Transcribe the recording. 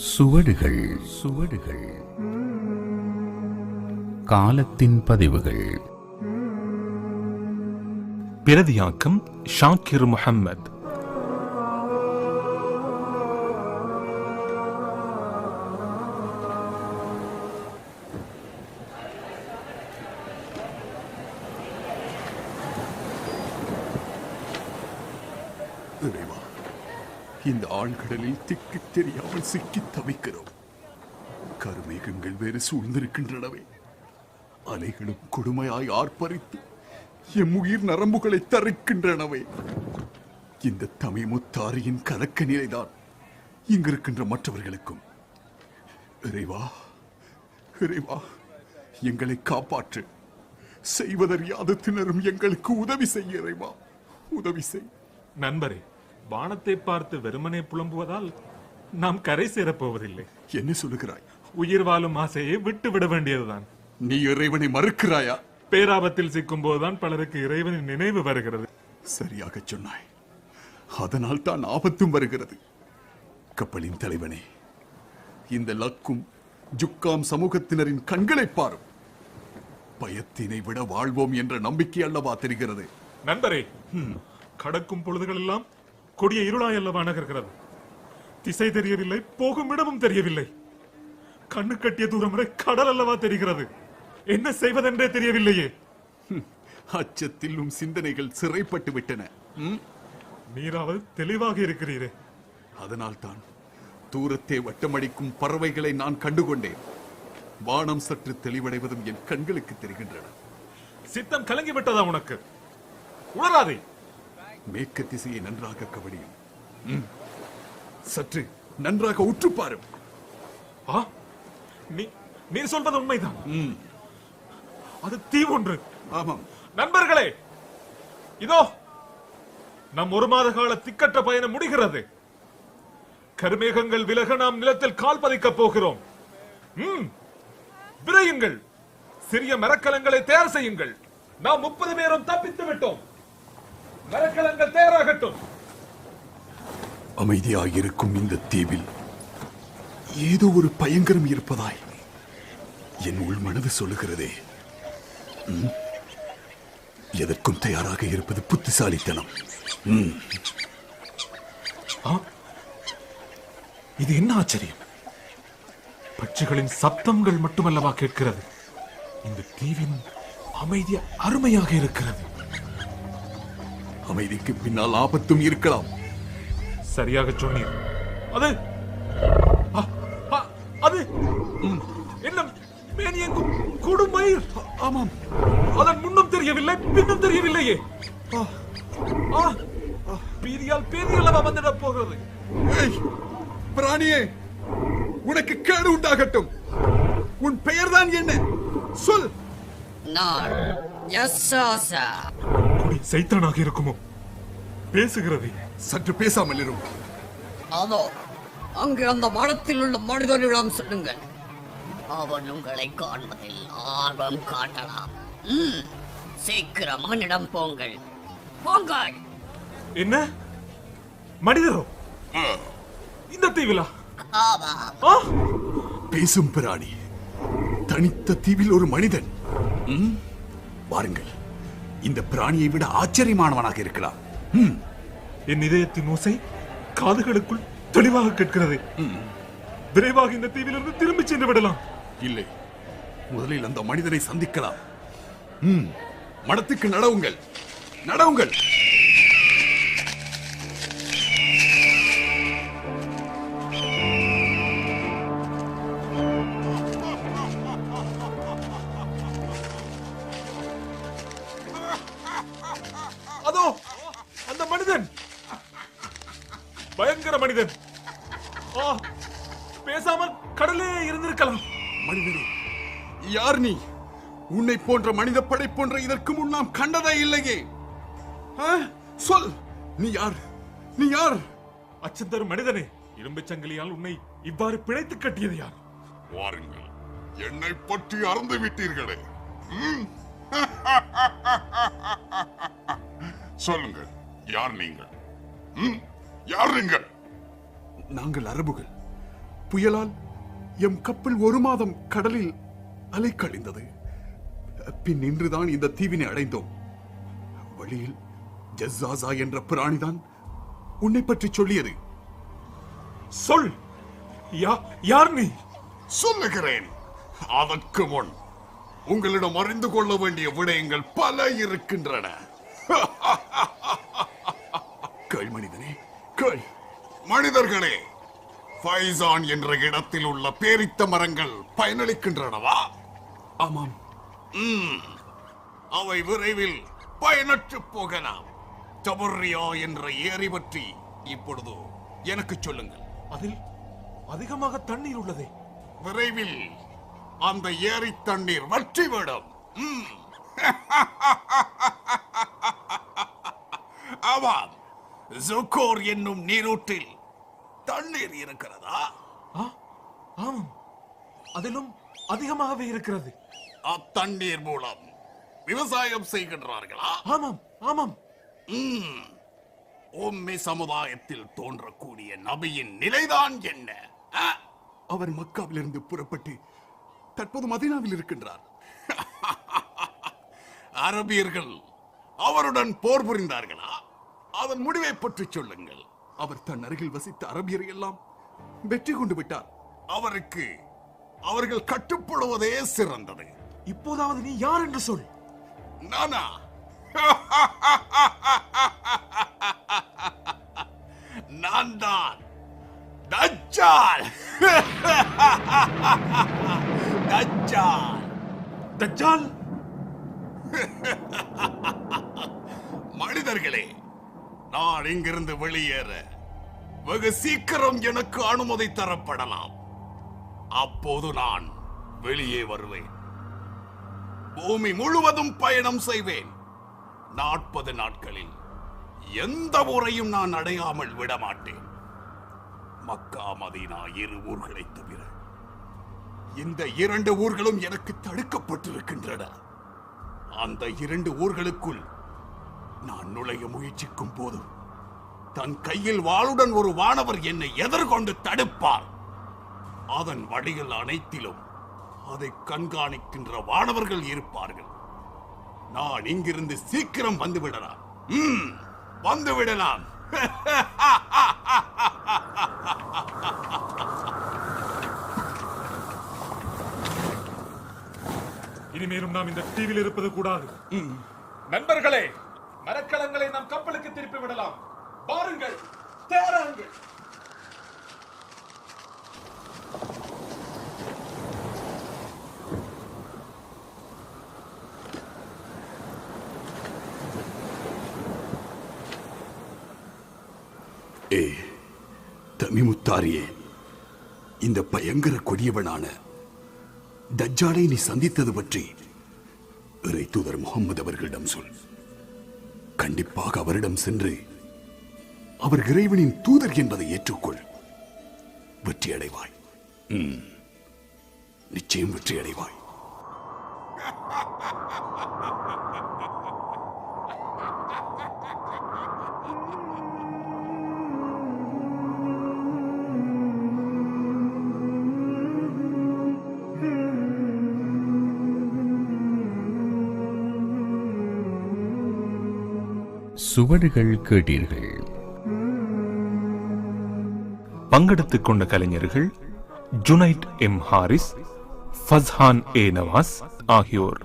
சுவடுகள். சுவடுகள். காலத்தின் பதிவுகள். பிரதியாக்கம் ஷாக்கிர் முஹம்மத். இந்த ஆழ்கடலில் திக்கு தெரியாமல் சிக்கித் தவிக்கிறோம். கருமேகங்கள் வேறு சூழ்ந்திருக்கின்றனவே. அலைகளும் கொடுமையாய் ஆர்ப்பரித்து எம் உயிர் நரம்புகளை தரிக்கின்றனவே. இந்த தமிமுத்தாரியின் கலக்க நிலைதான் இங்கிருக்கின்ற மற்றவர்களுக்கும். இறைவா இறைவா எங்களை காப்பாற்று. செய்வதறியாத திணறும் எங்களுக்கு உதவி செய்ய இறைவா. உதவி செய். நண்பரே வானத்தை பார்த்து வெறுமனே புலம்புவதால் நாம் கரை சேரப் போவதில்லை என்ன சொல்லுகிறாய்? உயிர் வாழும் ஆசையை விட்டு விட வேண்டியதுதான். நீ இறைவனை மறுக்கிறாயா? பேராபத்தில் சிக்கும் போதுதான் பலருக்கு இறைவனின் நினைவு வருகிறது. சரியாக சொன்னாய். அதனால் தான் ஆபத்தும் வருகிறது. கப்பலின் தலைவனே இந்த லக்கும் ஜுக்காம் சமூகத்தினரின் கண்களை பாரும். பயத்தினை விட வாழ்வோம் என்ற நம்பிக்கை அல்லவா தெரிகிறது? நண்பரே கடக்கும் பொழுதுகள் எல்லாம் கொடிய இருளாய் அல்லவா நகர்கிறது? திசை தெரியவில்லை போகும் இடமும் தெரியவில்லை. கண்ணு கட்டிய தூரம் வரை கடல் அல்லவா தெரிகிறது? என்ன செய்வதென்றே தெரியவில்லையே. அச்சத்தில் உம் சிந்தனைகள் சிறைப்பட்டு விட்டன? நீராவது தெளிவாக இருக்கிறீரே. அதனால் தான் தூரத்தே வட்டமடிக்கும் பறவைகளை நான் கண்டுகொண்டேன். வானம் சற்று தெளிவடைவதும் என் கண்களுக்கு தெரிகின்றன. சித்தம் கலங்கி விட்டதா உனக்கு? உணராதே. மேற்கு திசையை நன்றாக கவனியும். சற்று நன்றாக உற்று பாரும். நீ நீ சொல்வது உண்மைதான். அது தீ ஒன்று. ஆமாம். நண்பர்களே இதோ நம் ஒரு மாத கால திக்கற்ற பயணம் முடிகிறது. கருமேகங்கள் விலக நாம் நிலத்தில் கால் பதிக்கப் போகிறோம். விரையுங்கள். சிறிய மரக்கலங்களை தயார் செய்யுங்கள். நாம் முப்பது பேரும் தப்பித்து விட்டோம். மரக்கலங்கள் தயாராகட்டும். அமைதியாயிருக்கும் இந்த தீவில் ஏதோ ஒரு பயங்கரம் இருப்பதாய் என் உள் மனது சொல்லுகிறதே. எதற்கும் தயாராக இருப்பது புத்திசாலித்தனம்? இது என்ன ஆச்சரியம்? பட்சிகளின் சப்தங்கள் மட்டுமல்லவா கேட்கிறது. இந்த தீவின் அமைதி அருமையாக இருக்கிறது. அமைதிக்கு பின்னால் ஆபத்தும் இருக்கலாம். சரியாக சொன்னீர். அது அது என்ன மேனியங்கும் கொடுமயிர் ஆமாம். அதன் முன்னும் தெரியவில்லை பின்னும் தெரியவில்லையே. ஆ, ஆ, பீதியால் பேதியல்லவா வந்துடப் போகிறது? ஏய், பிராணியே உனக்கு கேடு உண்டாகட்டும். உன் பெயர்தான் என்ன? சொல். நான் யசோசா கொடி சைத்தானாக இருக்குமோ? பேசுகிறது. சற்று பேசாமல் இரும் அதோ அங்கு அந்த மரத்தில் உள்ள மனிதனிடம் சொல்லுங்கள். அவன் உங்களை காண்பதில் ஆர்வம் காட்டலாம். சீக்கிரம் அவனிடம் போங்கள். போங்கள் என்ன? மனிதரோ? இந்த தீவிலா? பேசும் பிராணி. தனித்த தீவில் ஒரு மனிதன்? வாருங்கள். இந்த பிராணியை விட ஆச்சரியமானவனாக இருக்கலாம். ம், என் இதயத்தின் ஓசை காதுகளுக்குள் தெளிவாக கேட்கிறது. விரைவாக இந்த தீவிலிருந்து திரும்பி சென்று விடலாம். இல்லை. முதலில் அந்த மனிதனை சந்திக்கலாம். ம், மடத்துக்கு நடவுங்கள். நடவுங்கள். மனிதனே யார் நீ? உன்னை போன்ற மனித படை போன்ற இதற்கு முன் நாம் கண்டதே இல்லையே. ஆ? சொல் நீ யார்? நீ யார்? அச்சம் தரும் மனிதனே இரும்புச் சங்கிலியால் உன்னை இவ்வாறு பிழைத்து கட்டியது யார்? வாருங்கள் என்னை பற்றி அறந்து விட்டீர்களே. ம்? சொல்லுங்கள் யார் நீங்கள்? ம்? யார் நீங்கள்? நாங்கள் அரபுகள். புயலால் எம் கப்பல் ஒரு மாதம் கடலில் அலைக்கழிந்தது பின் இன்றுதான் இந்த தீவினை அடைந்தோம். வழியில் ஜஸ்ஸாசா என்ற பிராணிதான் உன்னை பற்றி சொல்லியது. சொல்! யா யார் நீ? சொல்லுகிறேன். அதற்கு முன் உங்களிடம் அறிந்து கொள்ள வேண்டிய விடயங்கள் பல இருக்கின்றன. கேள் மனிதனே கேள். மனிதர்களே ஃபைசான் என்ற இடத்தில் உள்ள பேரித்த மரங்கள் பயனளிக்கின்றனவா? ஆமாம். அவை விரைவில் பயனற்று போகலாம். டபுர்ரியா என்ற ஏரி பற்றி இப்பொழுது எனக்கு சொல்லுங்கள். அதில் அதிகமாக தண்ணீர் உள்ளதே. விரைவில் அந்த ஏரி தண்ணீர் வற்றிவிடும். ம். ஆமாம். ஜுகோர் என்னும் நீரூற்றில் தண்ணீர் இருக்கிறதா? ஆ ஆமாம். அதிலும் அதிகமாகவே இருக்கிறது. அத்தண்ணீர் மூலம் விவசாயம் செய்கின்றார்களா? ஆமாம் ஆமாம். உம்மை சமுதாயத்தில் தோன்றக்கூடிய நபியின் நிலைதான் என்ன? ஆ? அவர் மக்காவிலிருந்து புறப்பட்டு தற்போது மதீனாவில் இருக்கின்றார். அரபியர்கள் அவருடன் போர் புரிந்தார்களா? அதன் முடிவை பற்றி சொல்லுங்கள். அவர் தன் அருகில் வசித்த அரபியரை எல்லாம் வெற்றி கொண்டு விட்டார். அவருக்கு அவர்கள் கட்டுப்படுவதே சிறந்தது. இப்போதாவது நீ யார் என்று சொல். நானா? நான் தான் தஜ்ஜால். தஜ்ஜால். தஜ்ஜால்? மனிதர்களே நான் இங்கிருந்து வெளியேற. வெகு சீக்கிரம் எனக்கு அனுமதி தரப்படலாம். அப்போது நான் வெளியே வருவேன். பூமி முழுவதும் பயணம் செய்வேன். நாற்பது நாட்களில் எந்த ஊரையும் நான் அடையாமல் விடமாட்டேன். மக்கா மதீனா இரு ஊர்களை தவிர இந்த இரண்டு ஊர்களும் எனக்கு தடுக்கப்பட்டிருக்கின்றன. அந்த இரண்டு ஊர்களுக்குள் நான் நுழைய முயற்சிக்கும் போதும் தன் கையில் வாளுடன் ஒரு வானவர் என்னை எதிர்கொண்டு தடுப்பார். அதன் வழிகள் அனைத்திலும் அதை கண்காணிக்கின்ற வானவர்கள் இருப்பார்கள். நான் இங்கிருந்து சீக்கிரம் வந்து விடலாம் வந்து விடலாம் இனிமேலும் நாம் இந்த தீவில் இருப்பது கூடாது. நண்பர்களே மரக்கலங்களை நாம் கப்பலுக்கு திருப்பி விடலாம். பாருங்கள் தேராங்கள். ஏ தமிமுத்தாரியே இந்த பயங்கர கொடியவனான தஜ்ஜாலை நீ சந்தித்தது பற்றி இறை தூதர் முகமது அவர்களிடம் சொல். கண்டிப்பாக அவரிடம் சென்று அவர் இறைவனின் தூதர் என்பதை ஏற்றுக்கொள். வெற்றி அடைவாய் ம். நிச்சயம் வெற்றி அடைவாய் சுவடுகள் கேட்டீர்கள். பங்கெடுத்துக் கொண்ட கலைஞர்கள் ஜுனைட் எம் ஹாரிஸ் ஃபஸ்ஹான் ஏ நவாஸ் ஆகியோர்.